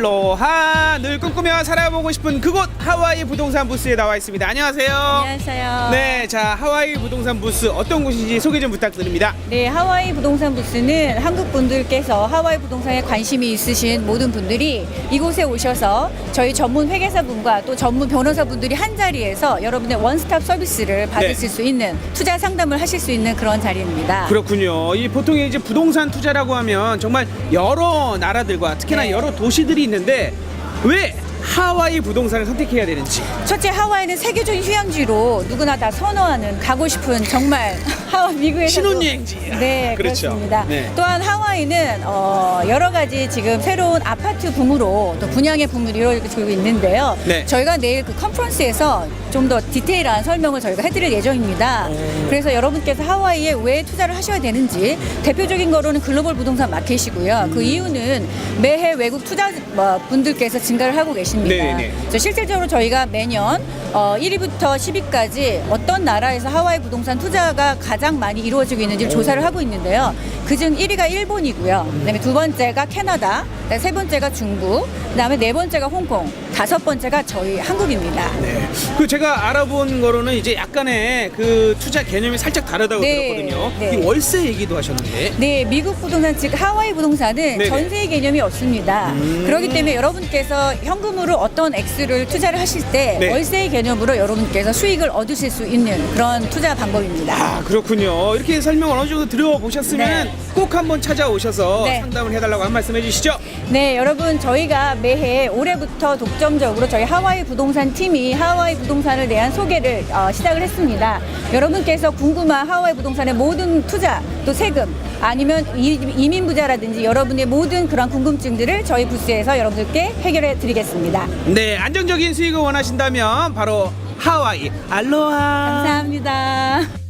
lo 꿈꾸며 살아보고 싶은 그곳 하와이 부동산 부스에 나와 있습니다. 안녕하세요. 안녕하세요. 네, 자 하와이 부동산 부스 어떤 곳인지 소개 좀 부탁드립니다. 네, 하와이 부동산 부스는 한국 분들께서 하와이 부동산에 관심이 있으신 모든 분들이 이곳에 오셔서 저희 전문 회계사 분과 또 전문 변호사 분들이 한 자리에서 여러분의 원스톱 서비스를 받으실 네. 수 있는 투자 상담을 하실 수 있는 그런 자리입니다. 그렇군요. 이 보통 이제 부동산 투자라고 하면 정말 여러 나라들과 특히나 네. 여러 도시들이 있는데 왜 하와이 부동산을 선택해야 되는지. 첫째 하와이는 세계적인 휴양지로 누구나 다 선호하는 가고 싶은 정말 하와 미국에서 신혼여행지. 네 그렇죠. 그렇습니다. 네. 또한 하와이는 어, 여러 가지 지금 새로운 아파트 붐으로 또 분양의 붐이 이루어지고 있는데요. 네. 저희가 내일 그 컨퍼런스에서 좀 더 디테일한 설명을 저희가 해드릴 예정입니다. 그래서 여러분께서 하와이에 왜 투자를 하셔야 되는지 대표적인 거로는 글로벌 부동산 마켓이고요. 음. 그 이유는 매해 외국 투자 뭐, 분들께서 증가를 하고 계 네네네. 그래서 실질적으로 저희가 매년 어, 1위부터 10위까지 어떤 나라에서 하와이 부동산 투자가 가장 많이 이루어지고 있는지 조사를 하고 있는데요. 그중 1위가 일본이고요. 그다음에 두 번째가 캐나다, 그다음에 세 번째가 중국, 그다음에 네 번째가 홍콩, 다섯 번째가 저희 한국입니다. 네. 그 제가 알아본 거로는 이제 약간의 그 투자 개념이 살짝 다르다고 네, 들었거든요. 네. 이 월세 얘기도 하셨는데. 네, 미국 부동산 즉 하와이 부동산은 네네. 전세 개념이 없습니다. 음. 그렇기 때문에 여러분께서 현금으로 어떤 액수를 투자를 하실 때 네. 월세 개념으로 여러분께서 수익을 얻으실 수 있는 그런 투자 방법입니다. 아 그렇군요. 이렇게 설명 어느 정도 들어보셨으면 네. 꼭 한번 찾아오셔서 네. 상담을 해달라고 한 말씀 해주시죠. 네, 여러분 저희가 매해 올해부터 독점적으로 저희 하와이 부동산 팀이 하와이 부동산을 대한 소개를 어, 시작을 했습니다. 여러분께서 궁금한 하와이 부동산의 모든 투자 또 세금 아니면 이- 이민 부자라든지 여러분의 모든 그런 궁금증들을 저희 부스에서 여러분들께 해결해 드리겠습니다. 네, 안정적인 수익을 원하신다면 바로 하와이 알로하. 감사합니다.